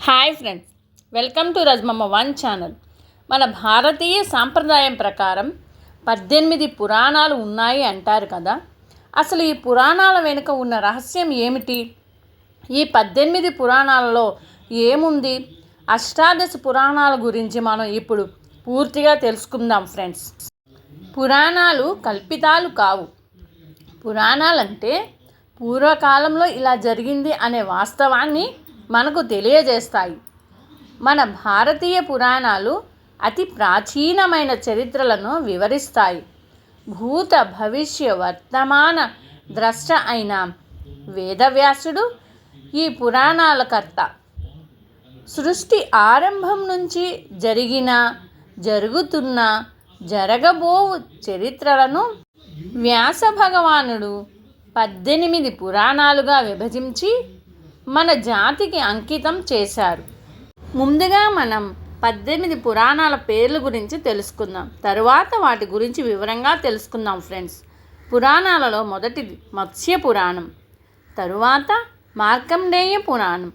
Hi friends welcome to రజ్మమ్మ one channel. మన భారతీయ సాంప్రదాయం ప్రకారం పద్దెనిమిది పురాణాలు ఉన్నాయి అంటారు కదా. అసలు ఈ పురాణాల వెనుక ఉన్న రహస్యం ఏమిటి? ఈ పద్దెనిమిది పురాణాలలో ఏముంది? అష్టాదశ పురాణాల గురించి మనం ఇప్పుడు పూర్తిగా తెలుసుకుందాం ఫ్రెండ్స్. పురాణాలు కల్పితాలు కావు. పురాణాలంటే పూర్వకాలంలో ఇలా జరిగింది అనే వాస్తవాన్ని మనకు తెలియజేస్తాయి. మన భారతీయ పురాణాలు అతి ప్రాచీనమైన చరిత్రలను వివరిస్తాయి. భూత భవిష్య వర్తమాన ద్రష్ట అయిన వేదవ్యాసుడు ఈ పురాణాల కర్త. సృష్టి ఆరంభం నుంచి జరిగిన జరుగుతున్న జరగబోవు చరిత్రలను వ్యాస భగవానుడు పద్దెనిమిది పురాణాలుగా విభజించి మన జాతికి అంకితం చేశారు. ముందుగా మనం పద్దెనిమిది పురాణాల పేర్ల గురించి తెలుసుకుందాం. తరువాత వాటి గురించి వివరంగా తెలుసుకుందాం ఫ్రెండ్స్. పురాణాలలో మొదటిది మత్స్య పురాణం. తరువాత మార్కండేయ పురాణం.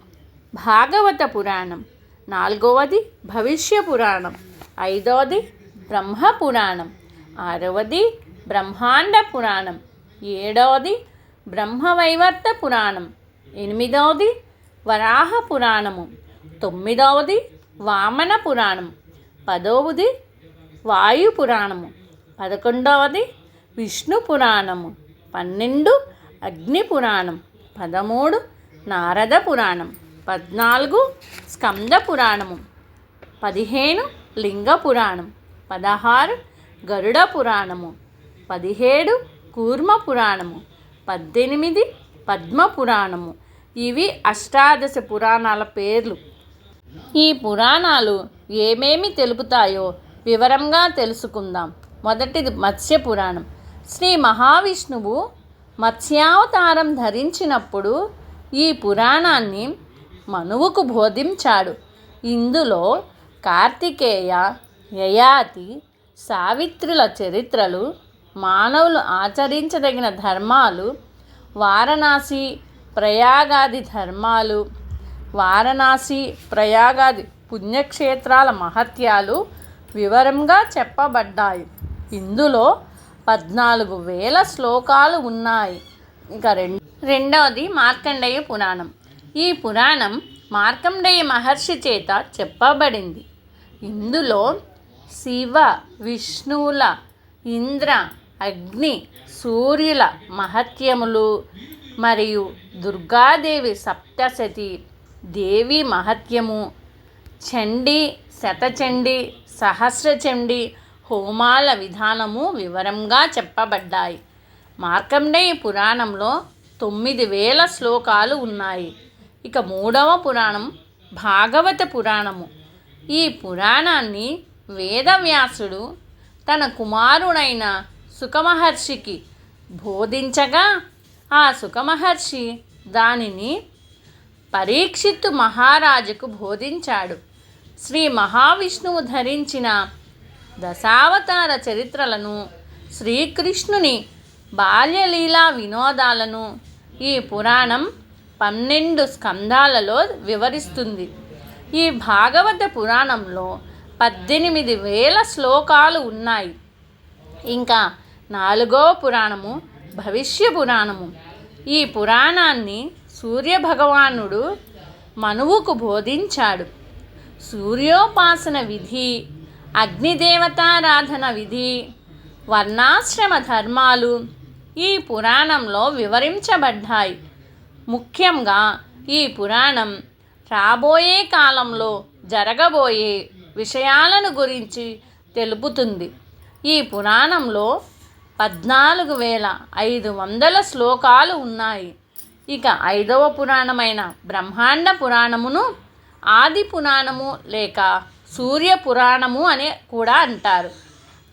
భాగవత పురాణం. నాలుగవది భవిష్య పురాణం. ఐదవది బ్రహ్మ పురాణం. ఆరవది బ్రహ్మాండ పురాణం. ఏడవది బ్రహ్మవైవర్త పురాణం. ఎనిమిదవది వరాహ పురాణము. తొమ్మిదవది వామన పురాణం పదవది వాయు పురాణము. పదకొండవది విష్ణు పురాణము. పన్నెండు అగ్ని పురాణం. పదమూడు నారద పురాణం. పద్నాలుగు స్కంద పురాణము. పదిహేను లింగ పురాణం. పదహారు గరుడ పురాణము. పదిహేడు కూర్మ పురాణము. పద్దెనిమిది పద్మ పురాణము. ఇవి అష్టాదశ పురాణాల పేర్లు. ఈ పురాణాలు ఏమేమి తెలుపుతాయో వివరంగా తెలుసుకుందాం. మొదటిది మత్స్య పురాణం శ్రీ మహావిష్ణువు మత్స్యావతారం ధరించినప్పుడు ఈ పురాణాన్ని మనువుకు బోధించాడు. ఇందులో కార్తికేయ యయాతి సావిత్రుల చరిత్రలు మానవులు ఆచరించదగిన ధర్మాలు వారణాసి ప్రయాగాది ధర్మాలు వారణాసి ప్రయాగాది పుణ్యక్షేత్రాల మహత్యాలు వివరంగా చెప్పబడ్డాయి. ఇందులో పద్నాలుగు వేల శ్లోకాలు ఉన్నాయి. ఇంకా రెండు రెండవది మార్కండేయ పురాణం. ఈ పురాణం మార్కండేయ మహర్షి చేత చెప్పబడింది. ఇందులో శివ విష్ణువుల ఇంద్ర అగ్ని సూర్యుల మహత్యములు మరియు దుర్గాదేవి సప్తశతి దేవి మహత్యము. చండీ శతచండీ సహస్రచండీ హోమాల విధానము వివరంగా చెప్పబడ్డాయి. మార్కండేయ పురాణంలో తొమ్మిది వేల శ్లోకాలు ఉన్నాయి. ఇక మూడవ పురాణం భాగవత పురాణము. ఈ పురాణాన్ని వేదవ్యాసుడు తన కుమారుడైన సుఖమహర్షికి బోధించగా ఆ సుఖమహర్షి దానిని పరీక్షిత్తు మహారాజుకు బోధించాడు. శ్రీ మహావిష్ణువు ధరించిన దశావతార చరిత్రలను శ్రీకృష్ణుని బాల్యలీలా వినోదాలను ఈ పురాణం పన్నెండు స్కందాలలో వివరిస్తుంది. ఈ భాగవత పురాణంలో పద్దెనిమిది వేల శ్లోకాలు ఉన్నాయి. ఇంకా నాలుగో పురాణము భవిష్య పురాణము. ఈ పురాణాన్ని సూర్యభగవానుడు మనువుకు బోధించాడు. సూర్యోపాసన విధి అగ్నిదేవతారాధన విధి వర్ణాశ్రమ ధర్మాలు ఈ పురాణంలో వివరించబడ్డాయి. ముఖ్యంగా ఈ పురాణం రాబోయే కాలంలో జరగబోయే విషయాలను గురించి తెలుపుతుంది. ఈ పురాణంలో పద్నాలుగు వేల ఐదు వందల శ్లోకాలు ఉన్నాయి. ఇక ఐదవ పురాణమైన బ్రహ్మాండ పురాణమును ఆది పురాణము లేక సూర్య పురాణము అనే కూడా అంటారు.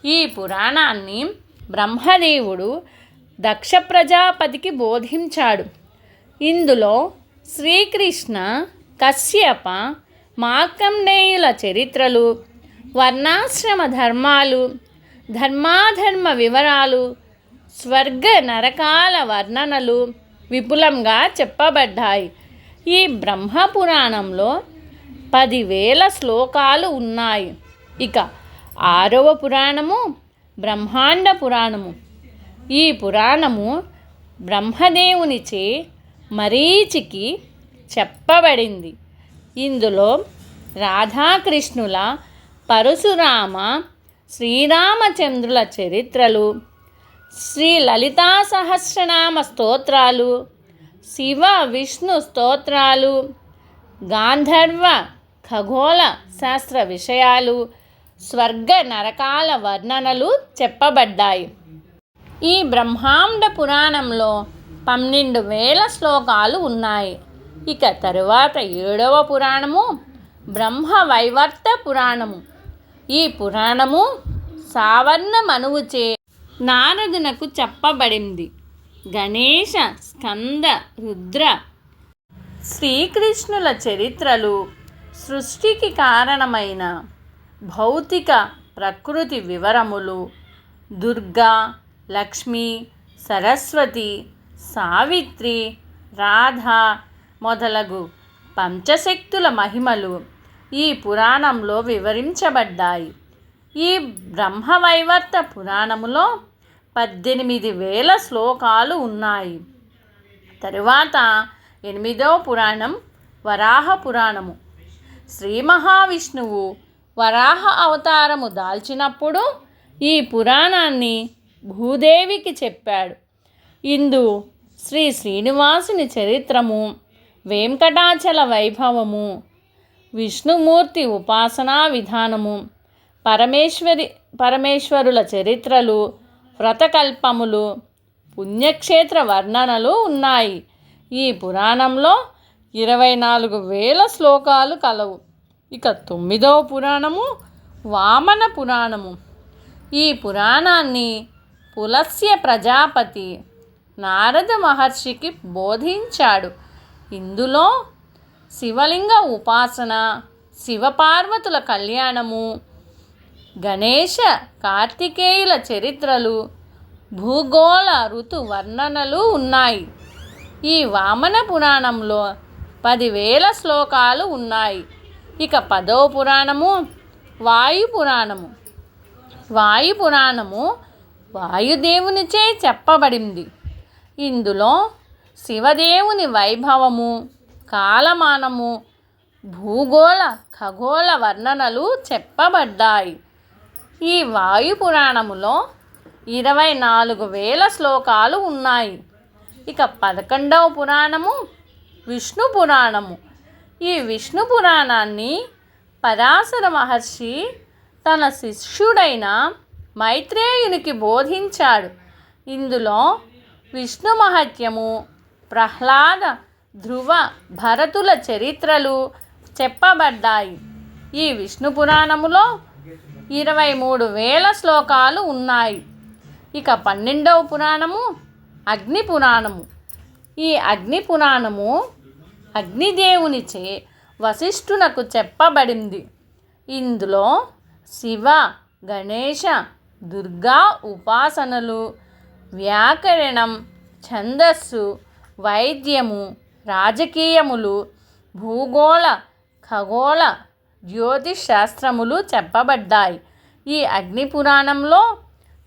ఈ పురాణాన్ని బ్రహ్మదేవుడు దక్ష ప్రజాపతికి బోధించాడు. ఇందులో శ్రీకృష్ణ కశ్యప మార్కండేయుల చరిత్రలు వర్ణాశ్రమ ధర్మాలు ధర్మాధర్మ వివరాలు స్వర్గ నరకాల వర్ణనలు విపులంగా చెప్పబడ్డాయి. ఈ బ్రహ్మ పురాణంలో పదివేల శ్లోకాలు ఉన్నాయి. ఇక ఆరవ పురాణము బ్రహ్మాండ పురాణము. ఈ పురాణము బ్రహ్మదేవునిచే మరీచికి చెప్పబడింది. ఇందులో రాధాకృష్ణుల పరశురామ శ్రీరామచంద్రుల చరిత్రలు శ్రీ లలితా సహస్రనామ స్తోత్రాలు శివ విష్ణు స్తోత్రాలు గాంధర్వ ఖగోళ శాస్త్ర విషయాలు స్వర్గ నరకాల వర్ణనలు చెప్పబడ్డాయి. ఈ బ్రహ్మాండ పురాణంలో పన్నెండు వేల శ్లోకాలు ఉన్నాయి. ఇక తరువాత ఏడవ పురాణము బ్రహ్మ వైవర్త పురాణము. ఈ పురాణము సావర్ణ మనువుచే నారదునకు చెప్పబడింది. గణేష స్కంద రుద్ర శ్రీకృష్ణుల చరిత్రలు సృష్టికి కారణమైన భౌతిక ప్రకృతి వివరములు దుర్గా లక్ష్మి సరస్వతి సావిత్రి రాధ మొదలగు పంచశక్తుల మహిమలు ఈ పురాణంలో వివరించబడ్డాయి. ఈ బ్రహ్మవైవర్త పురాణములో పద్దెనిమిది వేల శ్లోకాలు ఉన్నాయి. తరువాత ఎనిమిదవ పురాణం వరాహ పురాణము. శ్రీ మహావిష్ణువు వరాహ అవతారము దాల్చినప్పుడు ఈ పురాణాన్ని భూదేవికి చెప్పాడు. ఇందు శ్రీ శ్రీనివాసుని చరిత్రము వెంకటాచల వైభవము విష్ణుమూర్తి ఉపాసనా విధానము. పరమేశ్వరి పరమేశ్వరుల చరిత్రలు వ్రతకల్పములు పుణ్యక్షేత్ర వర్ణనలు ఉన్నాయి. ఈ పురాణంలో ఇరవై నాలుగు వేల శ్లోకాలు కలవు. ఇక తొమ్మిదవ పురాణము వామన పురాణము. ఈ పురాణాన్ని పులస్య ప్రజాపతి నారద మహర్షికి బోధించాడు. ఇందులో శివలింగ ఉపాసన శివపార్వతుల కళ్యాణము గణేష కార్తికేయుల చరిత్రలు భూగోళ ఋతు వర్ణనలు ఉన్నాయి. ఈ వామన పురాణంలో పదివేల శ్లోకాలు ఉన్నాయి. ఇక పదవ పురాణము వాయు పురాణము. వాయు పురాణము వాయుదేవునిచే చెప్పబడింది. ఇందులో శివదేవుని వైభవము కాలమానము భూగోళ ఖగోళ వర్ణనలు చెప్పబడ్డాయి. ఈ వాయు పురాణములో ఇరవై నాలుగు వేల శ్లోకాలు ఉన్నాయి. ఇక పదకొండవ పురాణము విష్ణు పురాణము. ఈ విష్ణు పురాణాన్ని పరాశర మహర్షి తన శిష్యుడైన మైత్రేయునికి బోధించాడు. ఇందులో విష్ణు మహత్యము ప్రహ్లాద ధ్రువ భరతుల చరిత్రలు చెప్పబడ్డాయి. ఈ విష్ణు పురాణములో ఇరవై మూడు వేల శ్లోకాలు ఉన్నాయి. ఇక పన్నెండవ పురాణము అగ్ని పురాణము. ఈ అగ్ని పురాణము అగ్నిదేవునిచే వశిష్ఠునకు చెప్పబడింది. ఇందులో శివ గణేష దుర్గా ఉపాసనలు వ్యాకరణం ఛందస్సు వైద్యము రాజకీయములు భూగోళ ఖగోళ జ్యోతిష్ శాస్త్రములు చెప్పబడ్డాయి. ఈ అగ్ని పురాణంలో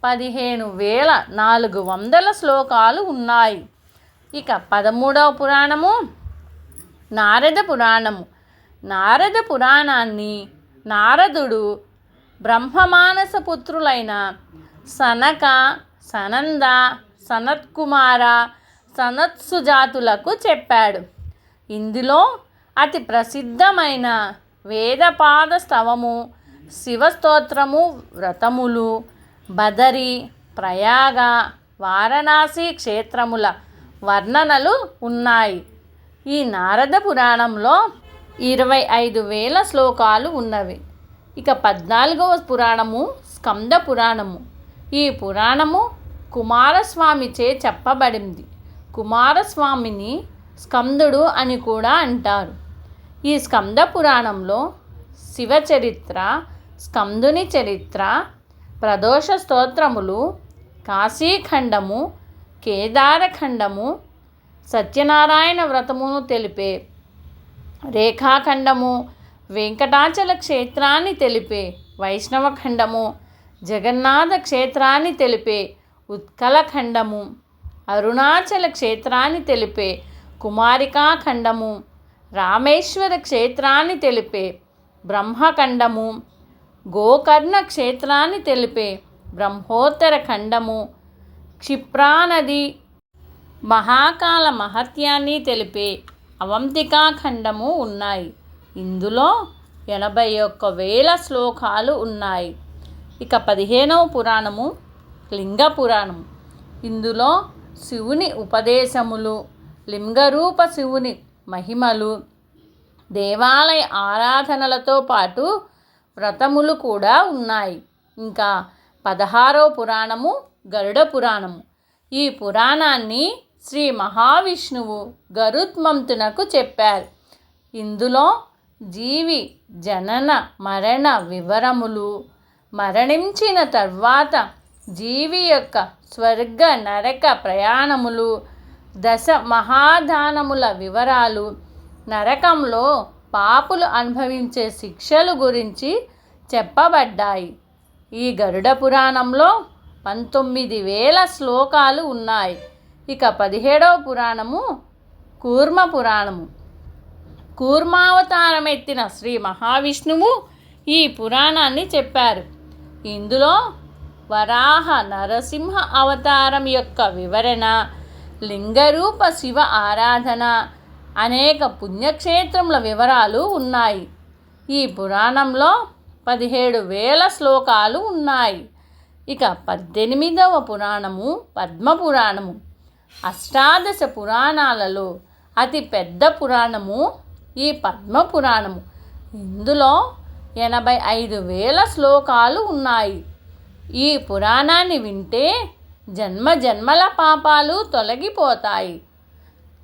పదిహేను వేల నాలుగు వందల శ్లోకాలు ఉన్నాయి. ఇక పదమూడవ పురాణము నారద పురాణము. నారద పురాణాన్ని నారదుడు బ్రహ్మమానస పుత్రులైన సనక సనంద సనత్కుమార సనత్సుజాతులకు చెప్పాడు. ఇందులో అతి ప్రసిద్ధమైన వేదపాద స్తవము శివస్తోత్రము వ్రతములు బదరి ప్రయాగ వారణాసి క్షేత్రముల వర్ణనలు ఉన్నాయి. ఈ నారద పురాణంలో ఇరవై ఐదు వేల శ్లోకాలు ఉన్నవి. ఇక పద్నాలుగవ పురాణము స్కంద పురాణము. ఈ పురాణము కుమారస్వామిచే చెప్పబడింది. కుమారస్వామిని స్కందుడు అని కూడా అంటారు. ఈ స్కంద పురాణంలో శివ చరిత్ర స్కందుని చరిత్ర ప్రదోష స్తోత్రములు కాశీఖండము కేదారఖండము సత్యనారాయణ వ్రతమును తెలిపే రేఖాఖండము వెంకటాచల క్షేత్రాన్ని తెలిపే వైష్ణవ ఖండము జగన్నాథ క్షేత్రాన్ని తెలిపే ఉత్కలఖండము అరుణాచల క్షేత్రాన్ని తెలిపే కుమారికా ఖండము రామేశ్వర క్షేత్రాన్ని తెలిపే బ్రహ్మఖండము గోకర్ణ క్షేత్రాన్ని తెలిపే బ్రహ్మోత్తర ఖండము క్షిప్రానది మహాకాల మహత్యాన్ని తెలిపే అవంతికాఖండము ఉన్నాయి. ఇందులో ఎనభై ఒక్క వేల శ్లోకాలు ఉన్నాయి. ఇక పదిహేనవ పురాణము లింగ పురాణం ఇందులో శివుని ఉపదేశములు లింగరూప శివుని మహిమలు దేవాలయ ఆరాధనలతో పాటు వ్రతములు కూడా ఉన్నాయి. ఇంకా పదహారో పురాణము గరుడ పురాణము. ఈ పురాణాన్ని శ్రీ మహావిష్ణువు గరుత్మంతునకు చెప్పారు. ఇందులో జీవి జనన మరణ వివరములు మరణించిన తర్వాత జీవి యొక్క స్వర్గ నరక ప్రయాణములు దశ మహాదానముల వివరాలు నరకంలో పాపులు అనుభవించే శిక్షలు గురించి చెప్పబడ్డాయి. ఈ గరుడ పురాణంలో పంతొమ్మిది వేల శ్లోకాలు ఉన్నాయి. ఇక పదిహేడవ పురాణము కూర్మ పురాణము. కూర్మావతారం ఎత్తిన శ్రీ మహావిష్ణువు ఈ పురాణాన్ని చెప్పారు. ఇందులో వరాహ నరసింహ అవతారం యొక్క వివరణ లింగరూప శివ ఆరాధన అనేక పుణ్యక్షేత్రముల వివరాలు ఉన్నాయి. ఈ పురాణంలో పదిహేడు వేల శ్లోకాలు ఉన్నాయి. ఇక పద్దెనిమిదవ పురాణము పద్మ పురాణము. అష్టాదశ పురాణాలలో అతి పెద్ద పురాణము ఈ పద్మ పురాణము. ఇందులో ఎనభై ఐదు వేల శ్లోకాలు ఉన్నాయి. ఈ పురాణాన్ని వింటే జన్మ జన్మల పాపాలు తొలగిపోతాయి.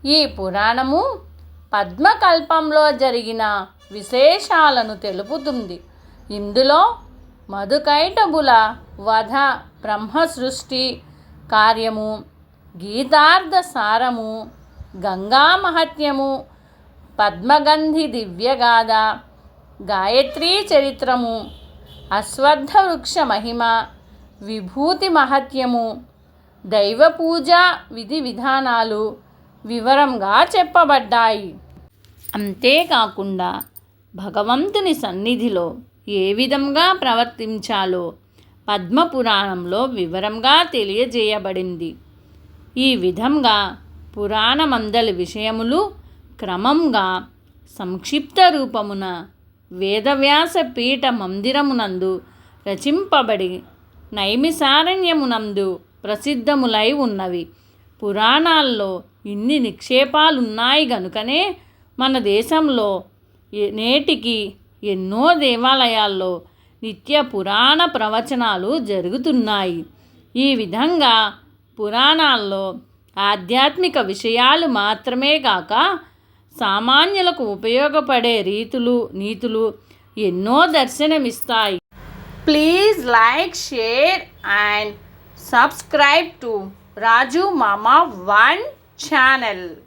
ఈ పురాణము పద్మకల్పంలో జరిగిన విశేషాలను తెలుపుతుంది. ఇందులో మధుకైటబుల వధ బ్రహ్మ సృష్టి కార్యము గీతార్థ సారము గంగా మహత్యము పద్మగంధి దివ్యగాథ గాయత్రీ చరిత్రము అశ్వత్థ వృక్ష మహిమ విభూతి మహత్యము. దైవ పూజ విధి విధానాలు వివరంగా చెప్పబడ్డాయి. అంతేకాకుండా భగవంతుని సన్నిధిలో ఏ విధంగా ప్రవర్తించాలో పద్మపురాణంలో వివరంగా తెలియజేయబడింది. ఈ విధంగా పురాణమందలి విషయములు క్రమంగా సంక్షిప్త రూపమున వేదవ్యాస పీఠ మందిరమునందు రచింపబడి నైమిసారణ్యమునందు ప్రసిద్ధములై ఉన్నవి. పురాణాల్లో ఇన్ని నిక్షేపాలున్నాయి గనుకనే మన దేశంలో నేటికి ఎన్నో దేవాలయాల్లో నిత్య పురాణ ప్రవచనాలు జరుగుతున్నాయి. ఈ విధంగా పురాణాల్లో ఆధ్యాత్మిక విషయాలు మాత్రమే కాక సామాన్యులకు ఉపయోగపడే రీతులు నీతులు ఎన్నో దర్శనమిస్తాయి. Please like, share and subscribe to Raju Mama 1 channel.